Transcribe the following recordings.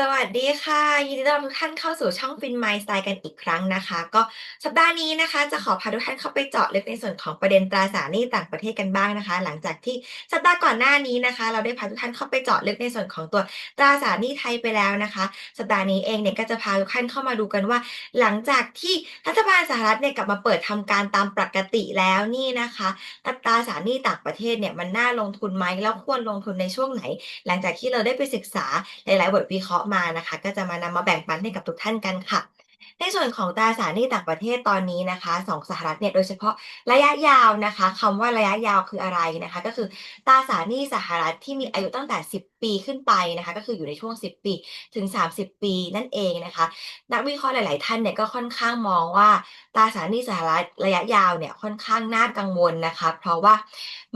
สวัสดีค่ะ ยินดีต้อนรับทุกท่านเข้าสู่ช่อง Finmind Style กันอีกครั้งนะคะ ก็สัปดาห์นี้นะคะ จะขอพาทุกท่านเข้าไปเจาะลึกในส่วนของประเด็นตราสารหนี้ต่างประเทศกันบ้างนะคะ หลังจากที่สัปดาห์ก่อนหน้านี้นะคะ เราได้พาทุกท่านเข้าไปเจาะลึกในส่วนของตัวตราสารหนี้ไทยไปแล้วนะคะ สัปดาห์นี้เองเนี่ยก็จะพาทุกท่านเข้ามาดูกันว่า หลังจากที่รัฐบาลสหรัฐเนี่ยกลับมาเปิดทำการตามปกติแล้วนี่นะคะตราสารหนี้ต่างประเทศเนี่ยมันน่าลงทุนไหมแล้วควรลงทุนในช่วงไหน หลังจากที่เราได้ไปศึกษาหลาย ๆ บทวิเคราะห์มานะคะ ก็จะมานำมาแบ่งปันให้กับทุกท่านกันค่ะ ในส่วนของตราสารหนี้ต่างประเทศตอนนี้นะคะของสหรัฐเนี่ยโดยเฉพาะระยะยาวนะคะคำว่าระยะยาวคืออะไรนะคะ ก็คือตราสารหนี้สหรัฐที่มีอายุตั้งแต่ 10 ปีขึ้นไปนะคะ ก็คืออยู่ในช่วง 10 ปีถึง 30 ปีนั่นเองนะคะ นักวิเคราะห์หลาย ๆ ท่านเนี่ยก็ค่อนข้างมองว่าตราสารหนี้สหรัฐระยะยาวเนี่ยค่อนข้างน่ากังวลนะคะ เพราะว่า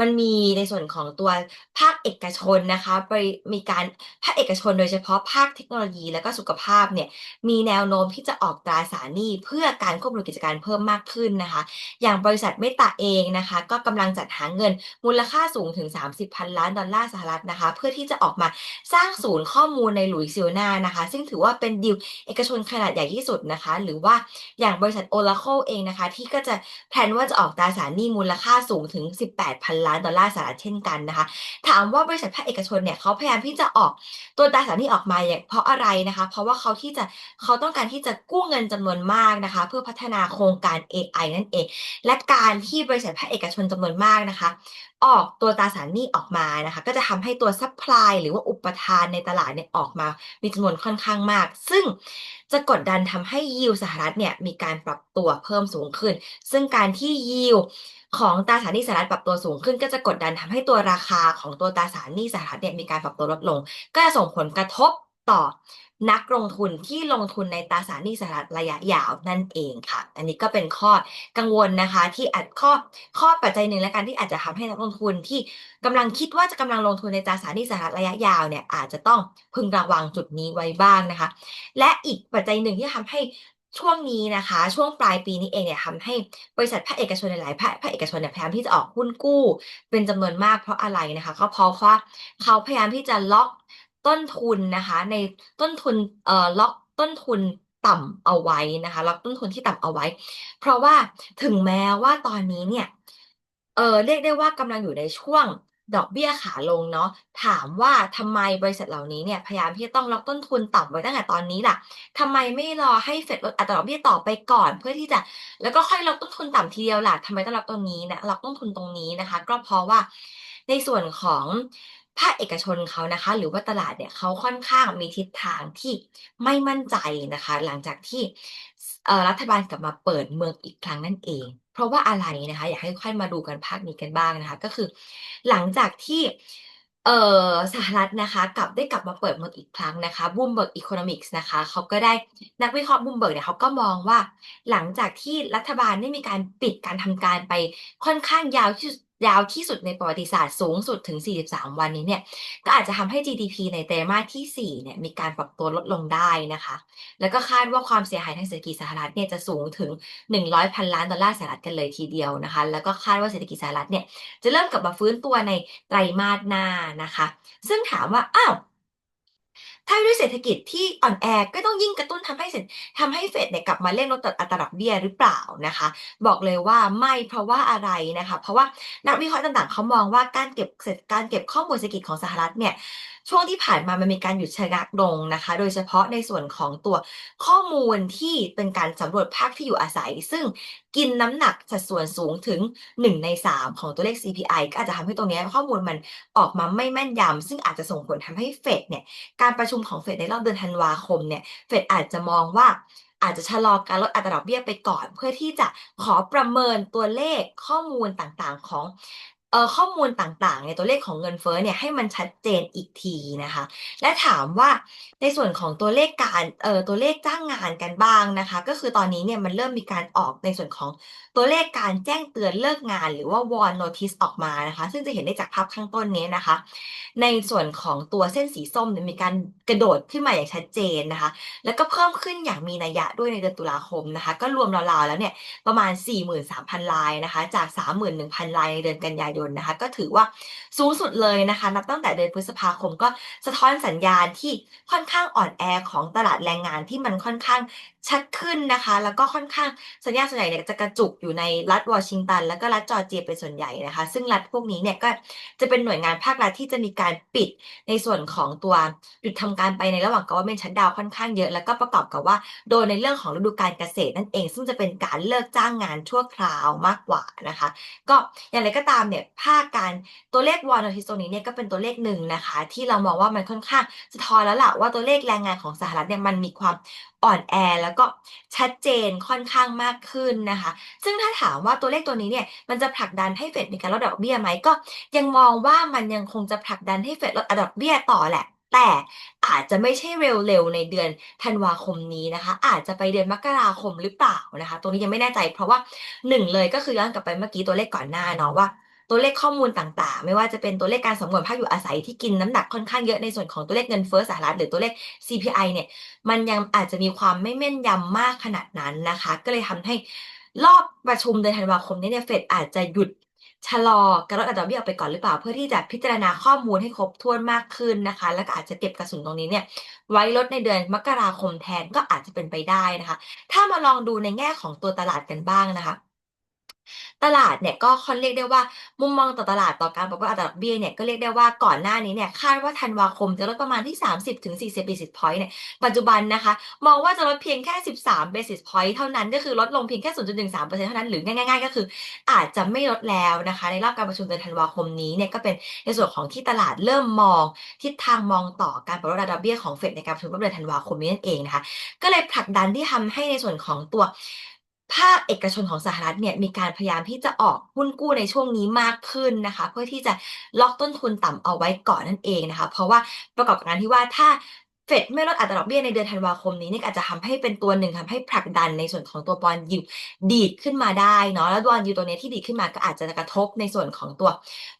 มันมีในส่วนของตัวภาคเอกชนนะคะไปมีการภาคเอกชนโดยเฉพาะภาคเทคโนโลยี และก็สุขภาพเนี่ยมีแนวโน้มที่จะออกราสารหนี้เพื่อการควบคุมกิจการเพิ่มมากขึ้นนะคะ อย่างบริษัทเมตาเองนะคะ ก็กำลังจัดหาเงินมูลค่าสูงถึง 30พันล้านดอลลาร์สหรัฐนะคะ เพื่อที่จะออกมาสร้างศูนย์ข้อมูลในหลุยซิลนานะคะ ซึ่งถือว่าเป็นดีลเอกชนขนาดใหญ่ที่สุดนะคะ หรือว่าอย่างบริษัท Oracle เองนะคะ ที่ก็จะแพลนว่าจะออกตราสารหนี้มูลค่าสูงถึง 18พันล้านดอลลาร์สหรัฐเช่นกันนะคะ ถามว่าบริษัทภาคเอกชนเนี่ยเขาพยายามที่จะออกตัวตราสารหนี้ออกมาเพราะอะไรนะคะ เพราะว่าเขาที่จะเขาต้องการที่จะกู้เงินจำนวนมากนะคะ เพื่อพัฒนาโครงการ AI นั่นเอง และการที่บริษัทภาคเอกชนจำนวนมากนะคะ ออกตัวตราสารหนี้ออกมานะคะ ก็จะทำให้ตัวซัพพลายหรือว่าอุปทานในตลาดเนี่ยออกมา มีจำนวนค่อนข้างมาก ซึ่งจะกดดันทำให้ยิวสหรัฐเนี่ยมีการปรับตัวเพิ่มสูงขึ้น ซึ่งการที่ยิวของตราสารหนี้สหรัฐปรับตัวสูงขึ้น ก็จะกดดันทำให้ตัวราคาของตัวตราสารหนี้สหรัฐเนี่ยมีการปรับตัวลดลง ก็จะส่งผลกระทบ ต่อนักลงทุนที่ลงทุนในตราสารหนี้สหรัฐระยะยาวนั่นเองค่ะ อันนี้ก็เป็นข้อกังวลนะคะ ที่อาจข้อข้อปัจจัยหนึ่งและกันที่อาจจะทำให้นักลงทุนที่กำลังคิดว่าจะกำลังลงทุนในตราสารหนี้สหรัฐระยะยาวเนี่ยอาจจะต้องพึงระวังจุดนี้ไว้บ้างนะคะ และอีกปัจจัยหนึ่งที่ทำให้ช่วงนี้นะคะ ช่วงปลายปีนี้เองเนี่ยทำให้บริษัทภาคเอกชนหลายภาคภาคเอกชนเนี่ยพยายามที่จะออกหุ้นกู้ เป็นจำนวนมากเพราะอะไรนะคะ ก็เพราะว่าเขาพยายามที่จะล็อก ต้นทุนนะคะ ในต้นทุนเอ่อล็อกต้นทุนต่ำเอาไว้นะคะล็อกต้นทุนที่ต่ำเอาไว้ เพราะว่าถึงแม้ว่าตอนนี้เนี่ยเออเรียกได้ว่ากำลังอยู่ในช่วงดอกเบี้ยขาลงเนาะถามว่าทำไมบริษัทเหล่านี้เนี่ยพยายามที่จะต้องล็อกต้นทุนต่ำไว้ตั้งแต่ตอนนี้ล่ะทำไมไม่รอให้เฟดลดอัตราดอกเบี้ยต่อไปก่อนเพื่อที่จะ แล้วก็ค่อยล็อกต้นทุนต่ำทีเดียวล่ะทำไมต้องล็อกตรงนี้นะล็อกต้นทุนตรงนี้นะคะ ก็เพราะว่าในส่วนของ ภาคเอกชนเขานะคะ หรือว่าตลาดเนี่ยเขาค่อนข้างมีทิศทางที่ไม่มั่นใจนะคะ หลังจากที่รัฐบาลกลับมาเปิดเมืองอีกครั้งนั่นเอง เพราะว่าอะไรนะคะ อยากให้ค่อยมาดูกันภาคนี้กันบ้างนะคะ ก็คือ หลังจากที่เออสหรัฐนะคะกลับได้กลับมาเปิดเมืองอีกครั้งนะคะ Bloomberg Economics นะคะเขาก็ได้นักวิเคราะห์ Bloomberg เนี่ยเขาก็มองว่า หลังจากที่รัฐบาลได้มีการปิดการทำการไปค่อนข้างยาวที่ ยาวที่สุดในประวัติศาสตร์สูงสุดถึง 43 วันนี้เนี่ย ก็อาจจะทำให้ GDP ในไตรมาสที่ 4 เนี่ย มีการปรับตัวลดลงได้นะคะ แล้วก็คาดว่าความเสียหายทางเศรษฐกิจสหรัฐเนี่ยจะสูงถึง 100 พันล้านดอลลาร์สหรัฐกันเลยทีเดียวนะคะ แล้วก็คาดว่าเศรษฐกิจสหรัฐเนี่ยจะเริ่มกลับมาฟื้นตัวในไตรมาสหน้านะคะ ซึ่งถามว่า อ้าว ถ้าด้วยเศรษฐกิจที่อ่อนแอก็ต้องยิ่งกระตุ้นทำให้เสร็จทำให้เฟดเนี่ยกลับมาเร่งลดอัตราดอกเบี้ยหรือเปล่านะคะ บอกเลยว่าไม่เพราะว่าอะไรนะคะ เพราะว่านักวิเคราะห์ต่างๆเขามองว่าการเก็บการเก็บข้อมูลเศรษฐกิจของสหรัฐเนี่ย ช่วงที่ผ่านมามันมีการหยุดชะงักลงนะคะ โดยเฉพาะในส่วนของตัวข้อมูลที่เป็นการสำรวจภาคที่อยู่อาศัย ซึ่งกินน้ำหนักสัดส่วนสูงถึง 1 ใน 3 ของตัวเลข CPI ก็อาจจะทำให้ตรงนี้ข้อมูลมันออกมาไม่แม่นยำซึ่งอาจจะส่งผลทำให้เฟดเนี่ยการประชุมของเฟดในรอบเดือนธันวาคมเนี่ยเฟดอาจจะมองว่าอาจจะชะลอการลดอัตราดอกเบี้ยไปก่อน เพื่อที่จะขอประเมินตัวเลขข้อมูลต่างๆ ของ เอ่อข้อมูลต่างๆในตัวเลขของเงินเฟ้อเนี่ยให้มันชัดเจนอีกทีนะคะ และถามว่าในส่วนของตัวเลขการเอ่อตัวเลขจ้างงานกันบ้างนะคะ ก็คือตอนนี้เนี่ยมันเริ่มมีการออกในส่วนของตัวเลขการแจ้งเตือนเลิกงาน หรือว่า warn notice ออกมานะคะ ซึ่งจะเห็นได้จากภาพข้างต้นนี้นะคะ ในส่วนของตัวเส้นสีส้มเนี่ยมีการกระโดดขึ้นมาอย่างชัดเจนนะคะ แล้วก็เพิ่มขึ้นอย่างมีนัยยะด้วยในเดือนตุลาคมนะคะ ก็รวมราวๆแล้วเนี่ยประมาณ 43,000รายนะคะ จาก 31,000รายในเดือนกันยายนนนะคะก็ถือว่าสูงสุดเลยนะคะ นับตั้งแต่เดือนพฤษภาคมก็สะท้อนสัญญาณที่ค่อนข้างอ่อนแอของตลาดแรงงานที่มันค่อนข้างชัดขึ้นนะคะ แล้วก็ค่อนข้างสัญญาณส่วนใหญ่เนี่ยจะกระจุกอยู่ในรัฐวอชิงตัน แล้วก็รัฐจอร์เจียเป็นส่วนใหญ่นะคะ ซึ่งรัฐพวกนี้เนี่ยก็จะเป็นหน่วยงานภาครัฐที่จะมีการปิดในส่วนของตัวหยุดทำการไปในระหว่าง government shutdown ค่อนข้างเยอะ แล้วก็ประกอบกับว่าโดนในเรื่องของฤดูกาลเกษตรนั่นเอง ซึ่งจะเป็นการเลิกจ้างงานชั่วคราวมากกว่านะคะ ก็อย่างไรก็ตามเนี่ยภาคการตัวเลขวอลอทิตย์ตรงนี้เนี่ยก็เป็นตัวเลขหนึ่งนะคะ ที่เรามองว่ามันค่อนข้างสะท้อนแล้วล่ะว่าตัวเลขแรงงานของสหรัฐเนี่ยมันมีความ อ่อนแอแล้วก็ชัดเจนค่อนข้างมากขึ้นนะคะ ซึ่งถ้าถามว่าตัวเลขตัวนี้เนี่ยมันจะผลักดันให้เฟดมีการลดดอกเบี้ยไหมก็ ยังมองว่ามันยังคงจะผลักดันให้เฟดลดดอกเบี้ยต่อแหละ แต่อาจจะไม่ใช่เร็วๆในเดือนธันวาคมนี้นะคะ อาจจะไปเดือนมกราคมหรือเปล่านะคะตรงนี้ยังไม่แน่ใจเพราะว่าหนึ่งเลยก็คือย้อนกลับไปเมื่อกี้ตัวเลขก่อนหน้าเนาะว่า ตัวเลขข้อมูลต่างๆ ไม่ว่าจะเป็นตัวเลขการสำรวจภาคอยู่อาศัยที่กินน้ำหนักค่อนข้างเยอะในส่วนของตัวเลขเงินเฟ้อสหรัฐหรือตัวเลข CPI เนี่ย มันยังอาจจะมีความไม่แม่นยำมากขนาดนั้นนะคะ ก็เลยทำให้รอบประชุมเดือนธันวาคมนี้เนี่ยเฟดอาจจะหยุดชะลอการลดอัตราดอกเบี้ยออกไปก่อนหรือเปล่า เพื่อที่จะพิจารณาข้อมูลให้ครบถ้วนมากขึ้นนะคะ แล้วก็อาจจะเก็บกระสุนตรงนี้เนี่ย ไว้ลดในเดือนมกราคมแทนก็อาจจะเป็นไปได้นะคะ ถ้ามาลองดูในแง่ของตัวตลาดกันบ้างนะคะ ตลาดเนี่ยก็ค่อนเรียกได้ว่ามุมมองต่อตลาดต่อการปรับลดอัตราดอกเบี้ยเนี่ยก็เรียกได้ว่าก่อนหน้านี้เนี่ยคาดว่าธันวาคมจะลดประมาณที่ 30-40 basis point เนี่ยปัจจุบันนะคะ มองว่าจะลดเพียงแค่ 13 basis point เท่านั้นก็คือลดลงเพียงแค่ 0.13%เท่านั้นหรือง่ายๆ ก็คือ อาจจะไม่ลดแล้วนะคะ ในรอบการประชุมเดือนธันวาคมนี้เนี่ยก็เป็นในส่วนของที่ตลาดเริ่มมองทิศทางมองต่อการปรับลดอัตราดอกเบี้ยของเฟดในการประชุมรอบเดือนธันวาคมนี้นั่นเองนะคะก็เลยผลักดันที่ทำให้ในส่วนของตัว ภาคเอกชนของสหรัฐเนี่ยมีการพยายามที่จะออกหุ้นกู้ในช่วงนี้มากขึ้นนะคะ เพื่อที่จะล็อกต้นทุนต่ำเอาไว้ก่อนนั่นเองนะคะ เพราะว่าประกอบกับการที่ว่าถ้า เฟดไม่ลดอัตราดอกเบี้ยในเดือนธันวาคมนี้นี่อาจจะทำให้เป็นตัวหนึ่งทำให้ผลักดันในส่วนของตัวบอลยิวดีดขึ้นมาได้เนาะแล้วบอลยิวตัวนี้ที่ดีดขึ้นมาก็อาจจะกระทบในส่วนของตัว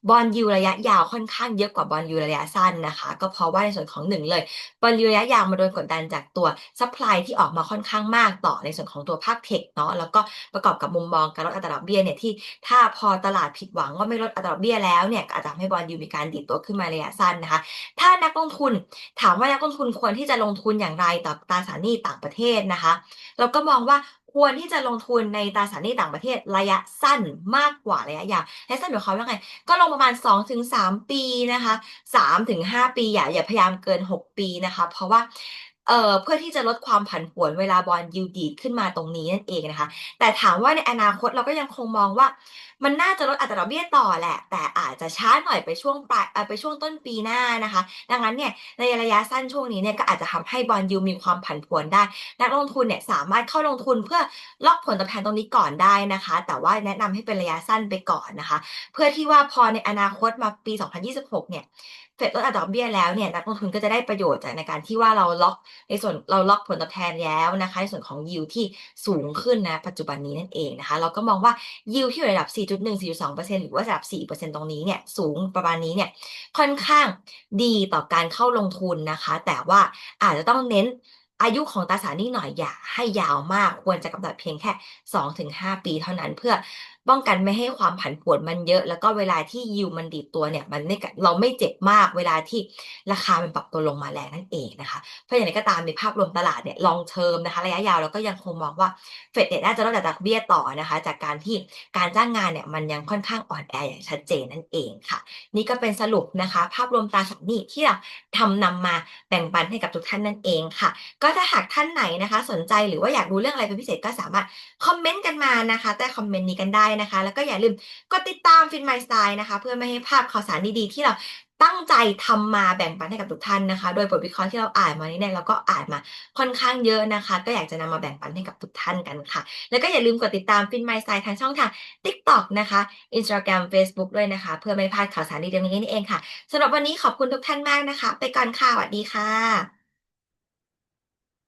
บอลยิวระยะยาวค่อนข้างเยอะกว่าบอลยิวระยะสั้นนะคะ ก็เพราะว่าในส่วนของหนึ่งเลยบอลยิวระยะยาวมาโดนกดดันจากตัวซัพพลายที่ออกมาค่อนข้างมากต่อในส่วนของตัวภาคเทคเนาะแล้วก็ประกอบกับมุมมองการลดอัตราดอกเบี้ยเนี่ยที่ถ้าพอตลาดผิดหวังว่าไม่ลดอัตราดอกเบี้ยแล้วเนี่ยอาจจะทำให้บอลยิวมีการดีดตัวขึ้นมาระยะสั้นนะคะ ถ้านักลงทุนถามว่านักลงทุนควรที่จะลงทุนอย่างไรต่อตราสารหนี้ต่างประเทศนะคะ เราก็มองว่าควรที่จะลงทุนในตราสารหนี้ต่างประเทศระยะสั้นมากกว่าระยะยาวระยะสั้นหมายความว่าไง ก็ลงประมาณ 2-3 ปีนะคะ3-5 ปีอย่าอย่าพยายามเกิน 6 ปีนะคะ เพราะว่า เอ่อเพื่อที่จะลดความผันผวนเวลาบอลยิวดีดขึ้นมาตรงนี้นั่นเองนะคะ แต่ถามว่าในอนาคตเราก็ยังคงมองว่า มันน่าจะลดอัตราดอกเบี้ยต่อแหละ แต่อาจจะช้าหน่อยไปช่วงปลายไปช่วงต้นปีหน้านะคะ ดังนั้นเนี่ยในระยะสั้นช่วงนี้เนี่ยก็อาจจะทำให้บอลยิวมีความผันผวนได้ นักลงทุนเนี่ยสามารถเข้าลงทุนเพื่อล็อกผลตอบแทนตรงนี้ก่อนได้นะคะ แต่ว่าแนะนำให้เป็นระยะสั้นไปก่อนนะคะ เพื่อที่ว่าพอในอนาคตมาปี 2026 เนี่ย เฟดลดอัตราดอกเบี้ยแล้วเนี่ยนักลงทุนก็จะได้ประโยชน์จากในการที่ว่าเราล็อกในส่วนเราล็อกผลตอบแทนแล้วนะคะ ในส่วนของยิวที่สูงขึ้นนะปัจจุบันนี้นั่นเองนะคะ เราก็มองว่ายิวที่อยู่ในระดับ 4.1-4.2%หรือว่าระดับ 4%ตรงนี้เนี่ยสูงประมาณนี้เนี่ยค่อนข้างดีต่อการเข้าลงทุนนะคะ แต่ว่าอาจจะต้องเน้นอายุของตราสารนี้หน่อยอย่าให้ยาวมาก ควรจะกำหนดเพียงแค่ 2-5 ปีเท่านั้นเพื่อป้องกันไม่ให้ความผันผวนมันเยอะ แล้วก็เวลาที่ยิวมันดีดตัวเนี่ย มันไม่เราไม่เจ็บมากเวลาที่ราคามันปรับตัวลงมาแรงนั่นเองนะคะ เพราะอย่างไรก็ตามในภาพรวมตลาดเนี่ยลองเทอมนะคะ ระยะยาวเราก็ยังคงมองว่าเฟดเนี่ยน่าจะลดอัตราดอกเบี้ยต่อนะคะ จากการที่การจ้างงานเนี่ยมันยังค่อนข้างอ่อนแออย่างชัดเจนนั่นเองค่ะ นี่ก็เป็นสรุปนะคะ ภาพรวมตราสารหนี้ที่เราทำนำมาแบ่งปันให้กับทุกท่านนั่นเองค่ะ ก็ถ้าหากท่านไหนนะคะ สนใจหรือว่าอยากรู้เรื่องอะไรเป็นพิเศษก็สามารถคอมเมนต์กันมานะคะใต้คอมเมนต์นี้กันได้นะคะ แล้วก็อย่าลืมกดติดตาม Fin My Style นะคะ เพื่อไม่ให้พลาดข่าวสารดีๆ ที่เราตั้งใจทำมาแบ่งปันให้กับทุกท่านนะคะ โดยบทวิเคราะห์ที่เราอ่านมานี้เนี่ยเราก็อ่านมาค่อนข้างเยอะนะคะ ก็อยากจะนำมาแบ่งปันให้กับทุกท่านกันค่ะ แล้วก็อย่าลืมกดติดตาม Fin My Style ทางช่องทาง TikTok นะคะ Instagram Facebook ด้วยนะคะ เพื่อไม่พลาดข่าวสารดีๆนี้นี่เองค่ะสำหรับวันนี้ขอบคุณทุกท่านมากนะคะ ไปก่อนค่ะสวัสดีค่ะ